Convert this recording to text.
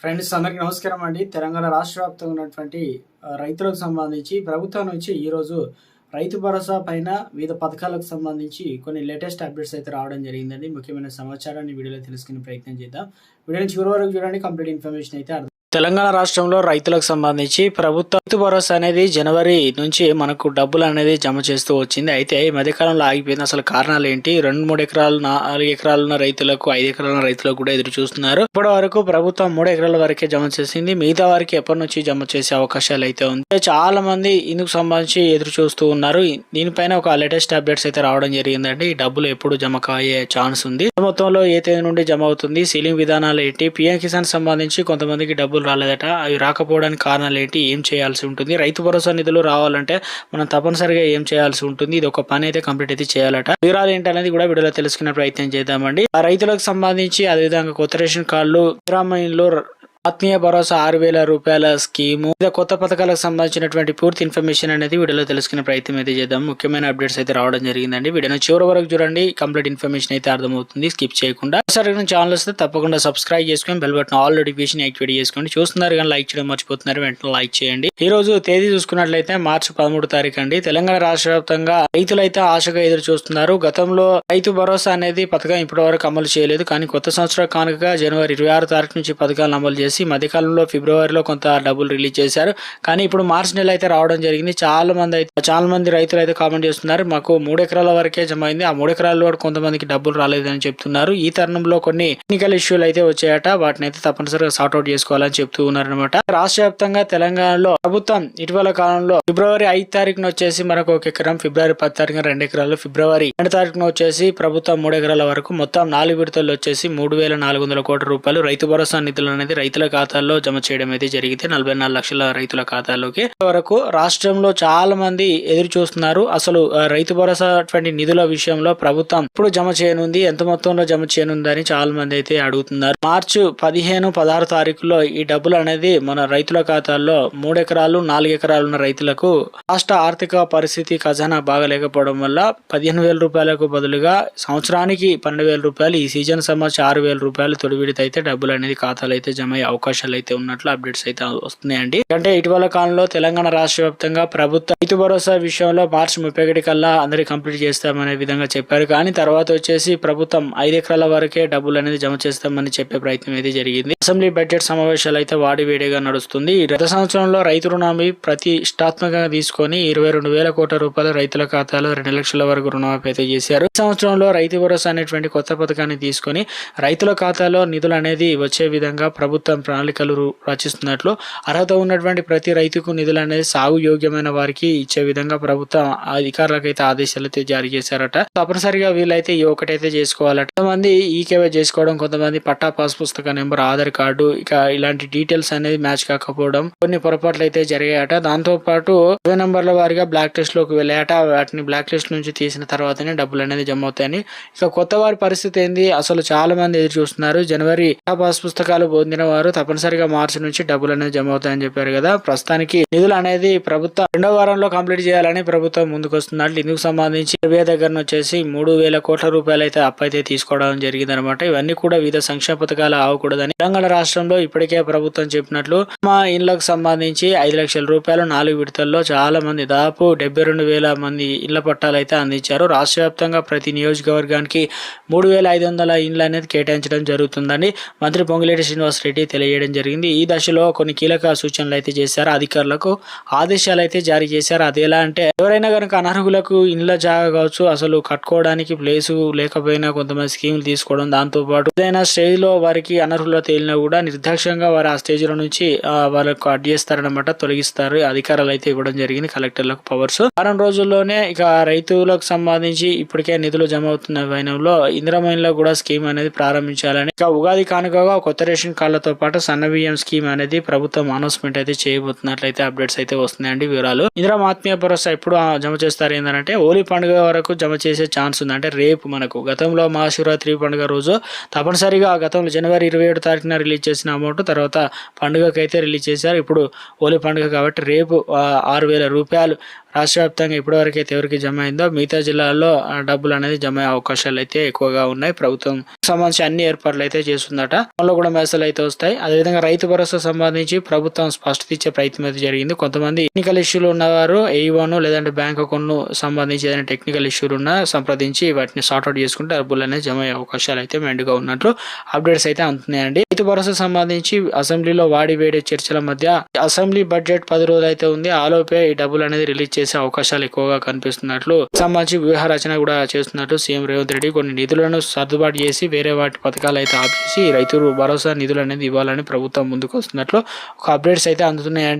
Friends అందరికీ నమస్కారం అండి. తెలంగాణ రాష్ట్ర వ్యాప్తంగా ఉన్నటువంటి రైతులకు సంబంధించి ప్రభుత్వం నుంచి ఈరోజు రైతు భరోసా పైన వివిధ పథకాలకు సంబంధించి కొన్ని లేటెస్ట్ అప్డేట్స్ అయితే రావడం జరిగిందండి. ముఖ్యమైన సమాచారాన్ని వీడియోలో తెలుసుకునే ప్రయత్నం చేద్దాం. వీడియోని చివరి వరకు చూడండి. కంప్లీట్ ఇన్ఫర్మేషన్ అయితే అర్థం తెలంగాణ రాష్ట్రంలో రైతులకు సంబంధించి ప్రభుత్వ రైతు భరోసా అనేది జనవరి నుంచి మనకు డబ్బులు అనేది జమ చేస్తూ వచ్చింది. అయితే ఈ మధ్యకాలంలో ఆగిపోయింది అసలు కారణాలు ఏంటి? రెండు మూడు ఎకరాలు నాలుగు ఎకరాలు ఉన్న రైతులకు ఐదు ఎకరాల రైతులకు కూడా ఎదురు చూస్తున్నారు. ఇప్పటి వరకు ప్రభుత్వం మూడు ఎకరాల వరకే జమ చేసింది. మిగతా వారికి ఎప్పటి నుంచి జమ చేసే అవకాశాలు అయితే ఉంది. చాలా మంది ఇందుకు సంబంధించి ఎదురు చూస్తూ ఉన్నారు. దీనిపైన ఒక లేటెస్ట్ అప్డేట్స్ అయితే రావడం జరిగిందండి. ఈ డబ్బులు ఎప్పుడు జమ అయ్యే ఛాన్స్ ఉంది. మొత్తంలో ఏ తేదీ నుండి జమ అవుతుంది? సీలింగ్ విధానాలు ఏంటి? పిఎం కిసాన్ సంబంధించి కొంతమందికి డబ్బులు రాలేదట. అవి రాకపోవడానికి కారణాలు ఏంటి ఏం చేయాల్సి ఉంటుంది? రైతు భరోసా నిధులు రావాలంటే మనం తప్పనిసరిగా ఏం చేయాల్సి ఉంటుంది? ఇది ఒక పని అయితే కంప్లీట్ అయితే చేయాలట. వివరాలు ఏంటనేది కూడా వీడియోలో తెలుసుకునే ప్రయత్నం చేద్దామండి. ఆ రైతులకు సంబంధించి అదేవిధంగా కొత్త రేషన్ కార్డులు గ్రామీణలో ఆత్మీయ భరోసా ఆరు వేల రూపాయల స్కీము. లేదా కొత్త పథకాలకు సంబంధించినటువంటి పూర్తి ఇన్ఫర్మేషన్ అనేది వీడియోలో తెలుసుకునే ప్రయత్నం అయితే చేద్దాం. ముఖ్యమైన అప్డేట్స్ అయితే రావడం జరిగిందండి. వీడియోని చివరి వరకు చూడండి. కంప్లీట్ ఇన్ఫర్మేషన్ అయితే అర్థమవుతుంది. స్కిప్ చేయకుండా ఒకసారి ఛానల్ వస్తే తప్పకుండా సబ్స్క్రైబ్ చేసుకొని bell button all notification activate చేసుకోండి. చూస్తున్నారు కానీ లైక్ చేయడం మర్చిపోతున్నారు. వెంటనే లైక్ చేయండి. ఈ రోజు తేదీ చూసుకున్నట్లయితే మార్చి పదమూడు తారీఖు అండి. తెలంగాణ రాష్ట్ర వ్యాప్తంగా రైతులైతే ఆశగా ఎదురు చూస్తున్నారు. గతంలో రైతు భరోసా అనేది పథకం ఇప్పటి వరకు అమలు చేయలేదు. కానీ కొత్త సంవత్సరం కానుకగా జనవరి ఇరవై ఆరు తారీఖు నుంచి పథకాలను అమలు చేసి మధ్యకాలంలో ఫిబ్రవరిలో కొంత డబ్బులు రిలీజ్ చేశారు. కానీ ఇప్పుడు మార్చి నెల అయితే రావడం జరిగింది. చాలా మంది అయితే చాలా మంది రైతులు అయితే కామెంట్ చేస్తున్నారు. మాకు మూడు ఎకరాల వరకే జమ అయింది. ఆ మూడు ఎకరాలు కూడా కొంతమందికి డబ్బులు రాలేదని చెప్తున్నారు. ఈ తరుణంలో కొన్ని టెక్నికల్ ఇష్యూలు అయితే వచ్చాయట. వాటిని అయితే తప్పనిసరిగా సార్ట్అవుట్ చేసుకోవాలని చెప్తూ ఉన్నారనమాట రాష్ట్ర వ్యాప్తంగా తెలంగాణలో ప్రభుత్వం ఇటీవల కాలంలో ఫిబ్రవరి ఐదు తారీఖున వచ్చేసి మనకు ఒక ఎకరం ఫిబ్రవరి పది తారీఖున రెండు ఎకరాలు ఫిబ్రవరి రెండు తారీఖున వచ్చేసి ప్రభుత్వం మూడు ఎకరాల వరకు మొత్తం నాలుగు విడతల్లో వచ్చేసి మూడు వేల నాలుగు వందల కోట్ల రూపాయలు రైతు భరోసా నిధులు అనేది రైతుల ఖాతాల్లో జమ చేయడం అయితే జరిగితే నలభై నాలుగు లక్షల రైతుల ఖాతాలోకి వరకు రాష్ట్రంలో చాలా మంది ఎదురు చూస్తున్నారు. అసలు రైతు భరోసా అటువంటి నిధుల విషయంలో ప్రభుత్వం ఇప్పుడు జమ చేయనుంది? ఎంత మొత్తంలో జమ చేయనుందని చాలా మంది అయితే అడుగుతున్నారు. మార్చి పదిహేను పదహారు తారీఖులో ఈ డబ్బులు అనేది మన రైతుల ఖాతాల్లో మూడు ఎకరాలు నాలుగు ఎకరాలు ఉన్న రైతులకు రాష్ట్ర ఆర్థిక పరిస్థితి ఖజానా బాగలేకపోవడం వల్ల పదిహేను వేల రూపాయలకు బదులుగా సంవత్సరానికి పన్నెండు వేల రూపాయలు ఈ సీజన్ సంబంధించి ఆరు వేల రూపాయలు తొడివిడితే అయితే డబ్బులు అనేది ఖాతాలు అయితే జమ అవకాశాలు అయితే ఉన్నట్లు అప్డేట్స్ అయితే వస్తున్నాయండి. అంటే ఇటీవల కాలంలో తెలంగాణ రాష్ట్ర వ్యాప్తంగా ప్రభుత్వ రైతు భరోసా విషయంలో మార్చి ముప్పై ఒకటి కల్లా అందరి కంప్లీట్ చేస్తామనే విధంగా చెప్పారు. కానీ తర్వాత వచ్చేసి ప్రభుత్వం ఐదు ఎకరాల వరకే డబ్బులు అనేది జమ చేస్తామని చెప్పే ప్రయత్నం అయితే జరిగింది. అసెంబ్లీ బడ్జెట్ సమావేశాలు అయితే వాడివేడిగా నడుస్తుంది. ఈ గత సంవత్సరంలో రైతు రుణాన్ని ప్రతిష్టాత్మకంగా తీసుకొని ఇరవై రెండు వేల కోట్ల రూపాయలు రైతుల ఖాతాలో రెండు లక్షల వరకు రుణమాఫీ అయితే చేశారు. ఈ సంవత్సరంలో రైతు భరోసా అనేటువంటి కొత్త పథకాన్ని తీసుకొని రైతుల ఖాతాలో నిధులు అనేది వచ్చే విధంగా ప్రభుత్వం ప్రణాళికలు రచిస్తున్నట్లు అర్హత ఉన్నటువంటి ప్రతి రైతుకు నిధులు అనేది సాగు యోగ్యమైన వారికి ఇచ్చే విధంగా ప్రభుత్వం అధికారులకైతే ఆదేశాలు అయితే జారీ చేశారట. తప్పనిసరిగా వీళ్ళైతే ఈ ఒకటైతే చేసుకోవాలట. కొంతమంది ఈకేవై చేసుకోవడం కొంతమంది పట్టా పాస్ పుస్తక నెంబర్ ఆధార్ కార్డు ఇక ఇలాంటి డీటెయిల్స్ అనేది మ్యాచ్ కాకపోవడం కొన్ని పొరపాట్లు అయితే జరిగాయట. దాంతో పాటు ఇరవై నంబర్ల వారిగా బ్లాక్ లిస్ట్లోకి వెళ్ళాయట. వాటిని బ్లాక్ లిస్ట్ నుంచి తీసిన తర్వాతనే డబ్బులు అనేది జమ అవుతాయని. ఇక కొత్త వారి పరిస్థితి ఏంది? అసలు చాలా మంది ఎదురు చూస్తున్నారు. జనవరి పాస్ పుస్తకాలు పొందిన వారు తప్పనిసరిగా మార్చి నుంచి డబ్బులు అనేది జమ అవుతాయని చెప్పారు కదా. ప్రస్తుతానికి నిధులు అనేది ప్రభుత్వం రెండో వారంలో కంప్లీట్ చేయాలని ప్రభుత్వం ముందుకు ఇందుకు సంబంధించి ఇరవై దగ్గర వచ్చేసి మూడు వేల కోట్ల రూపాయలు అయితే అప్పైతే తీసుకోవడం జరిగిందనమాట ఇవన్నీ కూడా వివిధ సంక్షేమ పథకాలు ఆవకూడదని తెలంగాణ రాష్ట్రంలో ఇప్పటికే ప్రభుత్వం చెప్పినట్లు మా ఇళ్ళకు సంబంధించి ఐదు లక్షల రూపాయలు నాలుగు విడతల్లో చాలా మంది దాదాపు డెబ్బై రెండు వేల మంది ఇళ్ళ పట్టాలు అయితే అందించారు. రాష్ట్ర వ్యాప్తంగా ప్రతి నియోజకవర్గానికి మూడు వేల ఐదు వందల ఇండ్లు అనేది కేటాయించడం జరుగుతుందని మంత్రి పొంగిలేటి శ్రీనివాస్ రెడ్డి తెలియజేయడం జరిగింది. ఈ దశలో కొన్ని కీలక సూచనలు అయితే చేశారు. అధికారులకు ఆదేశాలు అయితే జారీ చేశారు. అది ఎలా అంటే ఎవరైనా కనుక అనర్హులకు ఇండ్ల జాగా కావచ్చు అసలు కట్టుకోవడానికి ప్లేసు లేకపోయినా కొంతమంది స్కీములు తీసుకోవడం దాంతో పాటు ఏదైనా స్టేజ్లో వారికి అనర్హుల తేలినా కూడా నిర్దాక్ష్యంగా వారు ఆ స్టేజ్లో నుంచి వాళ్ళకు కట్ చేస్తారనమాట తొలగిస్తారు. అధికారాలు అయితే ఇవ్వడం జరిగింది. కలెక్టర్లకు పవర్స్ వారం రోజుల్లోనే ఇక రైతులకు సంబంధించి ఇప్పటికే నిధులు జమ అవుతున్న వైనంలో ఇంద్రమైన్లో కూడా స్కీమ్ అనేది ప్రారంభించాలని ఇక ఉగాది కానుకగా కొత్త రేషన్ కార్డులతో పాటు సన్న బియ్యం స్కీమ్ అనేది ప్రభుత్వం అనౌన్స్మెంట్ అయితే చేయబోతున్నట్లయితే అప్డేట్స్ అయితే వస్తున్నాయండి వివరాలు. ఇందిరా ఆత్మీయ భరోసా ఎప్పుడు జమ చేస్తారు ఏంటంటే హోలీ పండుగ వరకు జమ చేసే ఛాన్స్ ఉంది. అంటే రేపు మనకు గతంలో మహాశివరాత్రి పండుగ రోజు తప్పనిసరిగా గతంలో జనవరి ఇరవై ఏడు తారీఖున రిలీజ్ చేసిన అమౌంట్ తర్వాత పండుగకైతే రిలీజ్ చేశారు. ఇప్పుడు హోలీ పండుగ కాబట్టి రేపు ఆరు వేల రూపాయలు రాష్ట్ర వ్యాప్తంగా ఇప్పటివరకు అయితే ఎవరికి జమ అయిందో మిగతా జిల్లాల్లో డబ్బులు అనేది జమ అయ్యే అవకాశాలు అయితే ఎక్కువగా ఉన్నాయి. ప్రభుత్వం సంబంధించి అన్ని ఏర్పాట్లు అయితే చేస్తుందట. అందులో కూడా మెసేజ్ అయితే వస్తాయి. అదేవిధంగా రైతు భరోసా సంబంధించి ప్రభుత్వం స్పష్టత ఇచ్చే ప్రయత్నం అయితే జరిగింది. కొంతమంది టెక్నికల్ ఇష్యూలు ఉన్నవారు ఏఈఓను లేదంటే బ్యాంక్ అకౌంట్ను సంబంధించి ఏదైనా టెక్నికల్ ఇష్యూలు ఉన్నా సంప్రదించి వాటిని సార్ట్అవుట్ చేసుకుంటే డబ్బులు అనేది జమ అయ్యే అవకాశాలు అయితే మెండుగా ఉన్నట్లు అప్డేట్స్ అయితే అందుతున్నాయండి. రైతు భరోసా సంబంధించి అసెంబ్లీలో వాడి వేడి చర్చల మధ్య అసెంబ్లీ బడ్జెట్ పది రోజులు అయితే ఉంది. ఆలోపే ఈ డబ్బులు అనేది రిలీజ్ చేసి అవకాశాలు ఎక్కువగా కనిపిస్తున్నట్లు సంబంధించి వ్యూహ రచన కూడా చేస్తున్నట్లు సీఎం రేవంత్ రెడ్డి కొన్ని నిధులను సర్దుబాటు చేసి వేరే వాటి పథకాలు అయితే ఆపేసి రైతు భరోసా నిధులు అనేది ఇవ్వాలని ప్రభుత్వం ముందుకు వస్తున్నట్లు ఒక అప్డేట్స్ అయితే అందుతున్నాయండి.